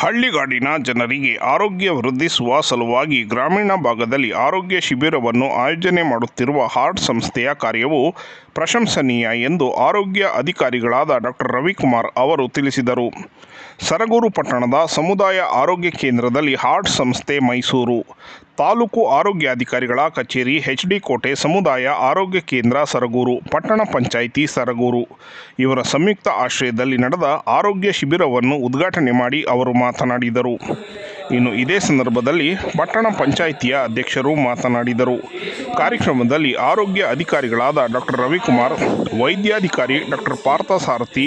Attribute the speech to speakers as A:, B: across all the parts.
A: ಹಳ್ಳಿಗಾಡಿನ ಜನರಿಗೆ ಆರೋಗ್ಯ ವೃದ್ಧಿಸುವ ಸಲುವಾಗಿ ಗ್ರಾಮೀಣ ಭಾಗದಲ್ಲಿ ಆರೋಗ್ಯ ಶಿಬಿರವನ್ನು ಆಯೋಜನೆ ಮಾಡುತ್ತಿರುವ ಹಾರ್ಟ್ ಸಂಸ್ಥೆಯ ಕಾರ್ಯವು ಪ್ರಶಂಸನೀಯ ಎಂದು ಆರೋಗ್ಯ ಅಧಿಕಾರಿಗಳಾದ ಡಾಕ್ಟರ್ ರವಿಕುಮಾರ್ ಅವರು ತಿಳಿಸಿದರು. ಸರಗೂರು ಪಟ್ಟಣದ ಸಮುದಾಯ ಆರೋಗ್ಯ ಕೇಂದ್ರದಲ್ಲಿ ಹಾರ್ಟ್ ಸಂಸ್ಥೆ ಮೈಸೂರು. ತಾಲೂಕು ಆರೋಗ್ಯಾಧಿಕಾರಿಗಳ ಕಚೇರಿ ಎಚ್ ಡಿ ಕೋಟೆ ಸಮುದಾಯ ಆರೋಗ್ಯ ಕೇಂದ್ರ ಸರಗೂರು, ಪಟ್ಟಣ ಪಂಚಾಯಿತಿ ಸರಗೂರು. ಇವರ ಸಂಯುಕ್ತ ಆಶ್ರಯದಲ್ಲಿ ನಡೆದ ಆರೋಗ್ಯ ಶಿಬಿರವನ್ನು ಉದ್ಘಾಟನೆ ಮಾಡಿ ಅವರು ಮಾತನಾಡಿದರು. ಇನ್ನು ಇದೇ ಸಂದರ್ಭದಲ್ಲಿ ಪಟ್ಟಣ ಪಂಚಾಯಿತಿಯ ಅಧ್ಯಕ್ಷರು ಮಾತನಾಡಿದರು. ಕಾರ್ಯಕ್ರಮದಲ್ಲಿ ಆರೋಗ್ಯ ಅಧಿಕಾರಿಗಳಾದ ಡಾಕ್ಟರ್ ರವಿಕುಮಾರ್, ವೈದ್ಯಾಧಿಕಾರಿ ಡಾಕ್ಟರ್ ಪಾರ್ಥಸಾರಥಿ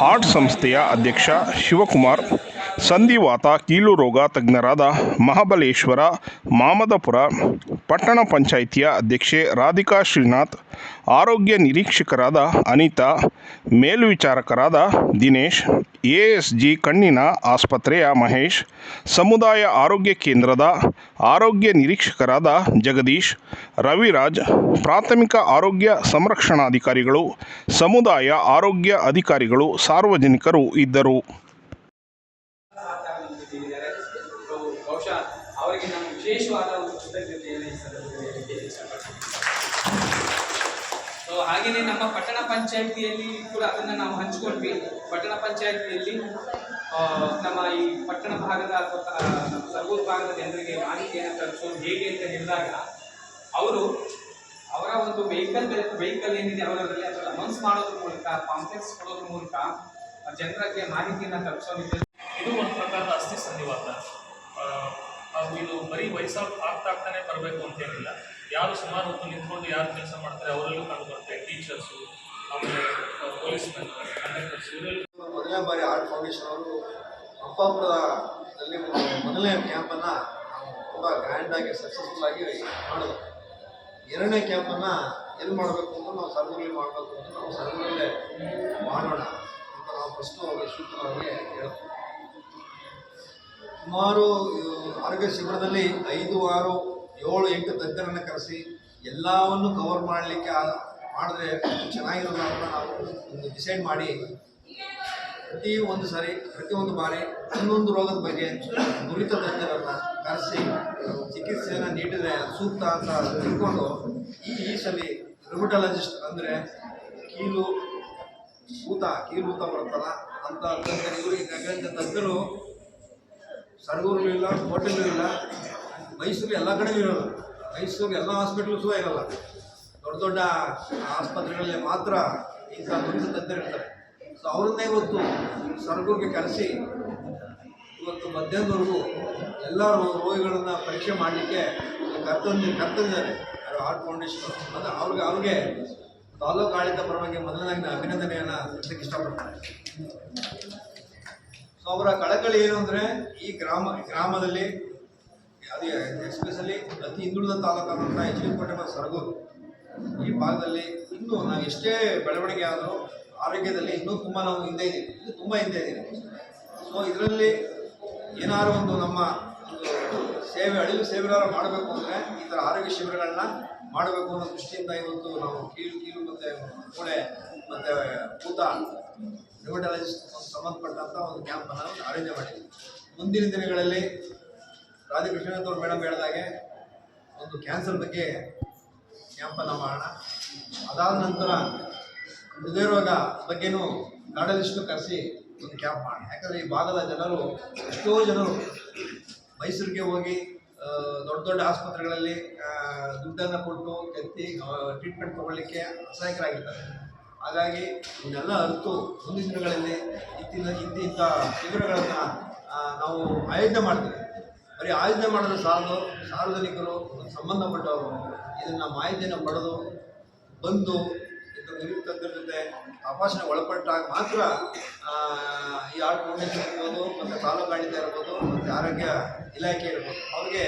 A: ಹಾರ್ಟ್ ಸಂಸ್ಥೆಯ ಅಧ್ಯಕ್ಷ ಶಿವಕುಮಾರ್, ಸಂಧಿವಾತ ಕೀಲು ರೋಗ ತಜ್ಞರಾದ ಮಹಾಬಲೇಶ್ವರ, ಮಾಮದಪುರ ಪಟ್ಟಣ ಪಂಚಾಯಿತಿಯ ಅಧ್ಯಕ್ಷೆ ರಾಧಿಕಾ ಶ್ರೀನಾಥ್, ಆರೋಗ್ಯ ನಿರೀಕ್ಷಕರಾದ ಅನಿತಾ, ಮೇಲ್ವಿಚಾರಕರಾದ ದಿನೇಶ್, ಎಎಸ್ಜಿ ಕಣ್ಣಿನ ಆಸ್ಪತ್ರೆಯ ಮಹೇಶ್, ಸಮುದಾಯ ಆರೋಗ್ಯ ಕೇಂದ್ರದ ಆರೋಗ್ಯ ನಿರೀಕ್ಷಕರಾದ ಜಗದೀಶ್, ರವಿರಾಜ್, ಪ್ರಾಥಮಿಕ ಆರೋಗ್ಯ ಸಂರಕ್ಷಣಾಧಿಕಾರಿಗಳು, ಸಮುದಾಯ ಆರೋಗ್ಯ ಅಧಿಕಾರಿಗಳು, ಸಾರ್ವಜನಿಕರು ಇದ್ದರು.
B: ವಿಶೇಷವಾದ ಒಂದು ಕೃತಜ್ಞತೆಯನ್ನು ಈ ಸಂದರ್ಭದಲ್ಲಿ ಸೊ ಹಾಗೆಯೇ ನಮ್ಮ ಪಟ್ಟಣ ಪಂಚಾಯಿತಿಯಲ್ಲಿ ಕೂಡ ಅದನ್ನು ನಾವು ಹಂಚ್ಕೊಂಡ್ವಿ. ಪಟ್ಟಣ ಪಂಚಾಯಿತಿಯಲ್ಲಿ ನಮ್ಮ ಈ ಪಟ್ಟಣ ಭಾಗದ ಅಥವಾ ಭಾಗದ ಜನರಿಗೆ ಮಾಹಿತಿಯನ್ನು ತಲುಪಿಸೋದು ಹೇಗೆ ಅಂತ ಹೇಳಿದಾಗ, ಅವರು ಅವರ ಒಂದು ವೆಹಿಕಲ್ ವೆಹಿಕಲ್ ಏನಿದೆ ಅವರಲ್ಲಿ ಅದನ್ನು ಅನೌನ್ಸ್ ಮಾಡೋದ್ರ ಮೂಲಕ ಕಾಂಪ್ಲೆಕ್ಸ್ ಕೊಡೋದ್ರ ಮೂಲಕ ಜನರಿಗೆ ಮಾಹಿತಿಯನ್ನು ತಲುಪಿಸೋದಿದೆ
C: ಇದು ಒಂದು ಪ್ರಕಾರದ ಅಸ್ಥಿ ಸನ್ನಿವಾದ ಹಾಗೂ ಇದು ಬರೀ ಆಗ್ತಾ ಆಗ್ತಾನೆ ಬರಬೇಕು ಅಂತೇನಿಲ್ಲ ಯಾರು ಸುಮಾರು ಹೊತ್ತು ನಿಂತ್ಕೊಂಡು ಯಾರು ಕೆಲಸ ಮಾಡ್ತಾರೆ ಅವರಲ್ಲೂ ಕಂಡು ಬರ್ತಾರೆ ಟೀಚರ್ಸು, ಆಮೇಲೆ ಪೊಲೀಸ್
D: ಮೊದಲನೇ ಬಾರಿ ಆರ್ಟ್ ಫೌಂಡೇಶನ್ ಅವರು ಅಪ್ಪಾಪುರದಲ್ಲಿ ಮೊದಲನೇ ಕ್ಯಾಂಪನ್ನು ನಾವು ತುಂಬ ಗ್ರ್ಯಾಂಡಾಗಿ ಸಕ್ಸಸ್ಫುಲ್ ಆಗಿ ಮಾಡೋದು ಎರಡನೇ ಕ್ಯಾಂಪನ್ನು ಎಲ್ಲಿ ಮಾಡಬೇಕು ಅಂತ ನಾವು ಸರ್ಗೂರಲ್ಲಿ ಮಾಡಬೇಕು ಅಂತ ನಾವು ಮಾಡೋಣ ಅಂತ ನಾವು ಫಸ್ಟು ಅವರಿಗೆ ಅವರಿಗೆ ಹೇಳ್ತೀವಿ ಸುಮಾರು ಆರೋಗ್ಯ ಶಿಬಿರದಲ್ಲಿ ಐದು, ಆರು, ಏಳು, ಎಂಟು ತಜ್ಞರನ್ನು ಕರೆಸಿ ಎಲ್ಲವನ್ನು ಕವರ್ ಮಾಡಲಿಕ್ಕೆ ಮಾಡಿದ್ರೆ ಚೆನ್ನಾಗಿರೋಲ್ಲ ಅಂತ ನಾವು ಒಂದು ಡಿಸೈಡ್ ಮಾಡಿ ಪ್ರತಿ ಒಂದು ಸಾರಿ ಪ್ರತಿಯೊಂದು ಬಾರಿ ಒಂದೊಂದು ರೋಗದ ಬಗ್ಗೆ ನುರಿತ ತಜ್ಞರನ್ನು ಕರೆಸಿ ಚಿಕಿತ್ಸೆಯನ್ನು ನೀಡಿದರೆ ಸೂಕ್ತ ಅಂತ ತಿಳ್ಕೊಂಡು ಈ ಈ ಸಲ ರಿಮಟಲಜಿಸ್ಟ್ ಅಂದರೆ ಕೀಲು, ಊತ ಕೀಲು ಊತ ಬರುತ್ತಲ್ಲ, ಅಂತ ತಜ್ಞರು ಯಾಕಂದ್ರೆ ತಜ್ಞರು ಸರಗೂರಲ್ಲೂ ಇಲ್ಲ ಕೋಟೆಲ್ಲೂ ಇಲ್ಲ. ಮೈಸೂರು ಎಲ್ಲ ಕಡೆಯೂ ಇರೋದು ಮೈಸೂರು ಎಲ್ಲ ಹಾಸ್ಪಿಟ್ಲು ಸಹ ಇರಲ್ಲ. ದೊಡ್ಡ ದೊಡ್ಡ ಆಸ್ಪತ್ರೆಗಳಲ್ಲಿ ಮಾತ್ರ ಇಂಥ ನುರಿತ ತಜ್ಞರು ಇರ್ತಾರೆ ಸೊ ಅವರನ್ನೇ ಇವತ್ತು ಸರಗೂರಿಗೆ ಕರೆಸಿ, ಇವತ್ತು ಮಧ್ಯಾಹ್ನದವರೆಗೂ ಎಲ್ಲ ರೋಗಿಗಳನ್ನು ಪರೀಕ್ಷೆ ಮಾಡಲಿಕ್ಕೆ ಕರ್ತಂದು ಕರ್ತಂದಿದ್ದಾರೆ ಆರ್ಟ್ ಫೌಂಡೇಶನ್ ಮತ್ತು ಅವ್ರಿಗೆ ಅವ್ರಿಗೆ ತಾಲೂಕು ಆಡಳಿತ ಪರವಾಗಿ ಮೊದಲನೇ ನಾನು ಅಭಿನಂದನೆಯನ್ನು ಇಷ್ಟಪಡ್ತಾರೆ ಅವರ ಕಳಕಳಿ ಏನು ಅಂದರೆ ಈ ಗ್ರಾಮ ಗ್ರಾಮದಲ್ಲಿ ಅದೇ ಎಸ್ಪೆಷಲಿ ಅತಿ ಹಿಂದುಳಿದ ತಾಲೂಕಾದಂಥ ಎಚ್ ಡಿ ಕೋಟೆ ಮತ್ತು ಸರಗೂರು ಈ ಭಾಗದಲ್ಲಿ ಇನ್ನೂ ನಾವು ಎಷ್ಟೇ ಬೆಳವಣಿಗೆ ಆದರೂ ಆರೋಗ್ಯದಲ್ಲಿ ಇನ್ನೂ ತುಂಬ ನಾವು ಹಿಂದೆ ಇದ್ದೀವಿ. ಇದು ತುಂಬ ಹಿಂದೆ ಇದ್ದೀವಿ. ಸೊ ಇದರಲ್ಲಿ ಏನಾದ್ರು ಒಂದು ನಮ್ಮ ಸೇವೆ ಅಳಿವು ಸೇವೆನಾರು ಮಾಡಬೇಕು ಅಂದರೆ ಈ ಥರ ಆರೋಗ್ಯ ಶಿಬಿರಗಳನ್ನ ಮಾಡಬೇಕು ಅನ್ನೋ ದೃಷ್ಟಿಯಿಂದ ಇವತ್ತು ನಾವು ಕೀಳು ಕೀಳು ಮತ್ತು ಮೂಳೆ ಮತ್ತು ಭೂತ ನ್ಯೂಮಟಾಲಜಿ ಸಂಬಂಧಪಟ್ಟಂಥ ಒಂದು ಕ್ಯಾಂಪ್ ಕ್ಯಾಂಪನ್ನು ಆಯೋಜನೆ ಮಾಡಿದ್ವಿ ಮುಂದಿನ ದಿನಗಳಲ್ಲಿ ರಾಧಾಕೃಷ್ಣನಾಥ್ ಅವರು ಮೇಡಮ್ ಹೇಳಿದಾಗೆ ಒಂದು ಕ್ಯಾನ್ಸರ್ ಬಗ್ಗೆ ಕ್ಯಾಂಪನ್ನು ಮಾಡೋಣ. ಅದಾದ ನಂತರ ಹೃದಯ ರೋಗ ಬಗ್ಗೆನೂ ಕಾರ್ಡಲಿಸ್ಟು ಕರೆಸಿ ಒಂದು ಕ್ಯಾಂಪ್ ಮಾಡೋಣ. ಯಾಕಂದರೆ ಈ ಭಾಗದ ಜನರು ಎಷ್ಟೋ ಜನರು ಮೈಸೂರಿಗೆ ಹೋಗಿ ದೊಡ್ಡ ದೊಡ್ಡ ಆಸ್ಪತ್ರೆಗಳಲ್ಲಿ ದುಡ್ಡನ್ನು ಕೊಟ್ಟು ಕೆತ್ತಿ ಟ್ರೀಟ್ಮೆಂಟ್ ತೊಗೊಳ್ಳಿಕ್ಕೆ ಅಸಹಾಯಕರಾಗಿರ್ತಾರೆ. ಹಾಗಾಗಿ ಇವನ್ನೆಲ್ಲ ಅರಿತು ಮುಂದಿನ ದಿನಗಳಲ್ಲಿ ಇತ್ತಿನ ಇಂತಿಂಥ ಶಿಬಿರಗಳನ್ನು ನಾವು ಆಯೋಜನೆ ಮಾಡ್ತೀವಿ. ಬರೀ ಆಯೋಜನೆ ಮಾಡೋದು ಸಾಲದು, ಸಾರ್ವಜನಿಕರು ಸಂಬಂಧಪಟ್ಟವರು ಇದನ್ನು ಮಾಹಿತಿಯನ್ನು ಪಡೆದು, ಬಂದು ಇಂಥ ನುರಿತ ತಜ್ಞರ ಜೊತೆ ತಪಾಸಣೆ ಒಳಪಟ್ಟಾಗ ಮಾತ್ರ ಈ ಆರ್ಟ್ ಫೌಂಡೇಶನ್ ಇರ್ಬೋದು, ಮತ್ತು ತಾಲೂಕು ಆಡಳಿತ ಇರ್ಬೋದು, ಮತ್ತು ಆರೋಗ್ಯ ಇಲಾಖೆ ಇರ್ಬೋದು. ಅವ್ರಿಗೆ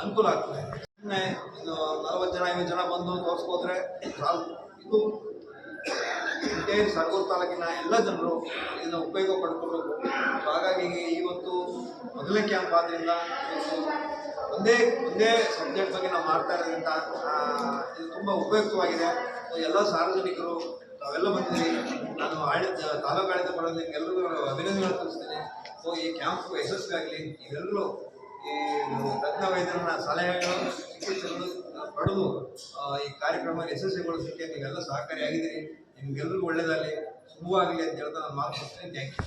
D: ಅನುಕೂಲ ಆಗ್ತದೆ. ಸುಮ್ಮನೆ ಇದು ನಲವತ್ತು ಜನ, ಐವತ್ತು ಜನ ಬಂದು ತೋರಿಸ್ಕೋದ್ರೆ ಇದು ಇದೇ ಸರ್ಗೂರ್ ತಾಲೂಕಿನ ಎಲ್ಲ ಜನರು ಇದನ್ನು ಉಪಯೋಗ ಪಡ್ಕೋಬೇಕು. ಹಾಗಾಗಿ ಇವತ್ತು ಮೊದಲ ಕ್ಯಾಂಪ್ ಆದ್ದರಿಂದ ಒಂದೇ ಒಂದೇ ಸಬ್ಜೆಕ್ಟ್ ಬಗ್ಗೆ ನಾವು ಮಾಡ್ತಾ ಇರೋದ್ರಿಂದ ಇದು ತುಂಬ ಉಪಯುಕ್ತವಾಗಿದೆ. ಎಲ್ಲ ಸಾರ್ವಜನಿಕರು ತಾವೆಲ್ಲ ಬಂದಿದ್ದೀವಿ. ನಾನು ಆಡಳಿತ, ತಾಲೂಕು ಆಡಳಿತ ಪಡೆದ ಎಲ್ಲರಿಗೂ ಅಭಿನಂದನೆಗಳು ತಿಳಿಸ್ತೇನೆ. ಸೊ, ಈ ಕ್ಯಾಂಪ್ ಯಶಸ್ವಿಯಾಗಲಿ ಇವೆಲ್ಲರೂ ಈ ರತ್ನ ವೈದ್ಯರನ್ನ ಸಲಹೆಗಳು, ಚಿಕಿತ್ಸೆಗಳು ಪಡೆದು ಈ ಕಾರ್ಯಕ್ರಮ ಯಶಸ್ವಿಗೊಳಿಸಲಿಕ್ಕೆ ನೀವೆಲ್ಲ ಸಹಕಾರಿಯಾಗಿದ್ದೀರಿ. ನಿಮ್ಗೆಲ್ರಿಗೂ ಒಳ್ಳೆಯದಾಗಲಿ ಶುಭವಾಗಲಿ ಅಂತ ಹೇಳ್ತಾ ನಾನು ಮಾತು ಥ್ಯಾಂಕ್ ಯು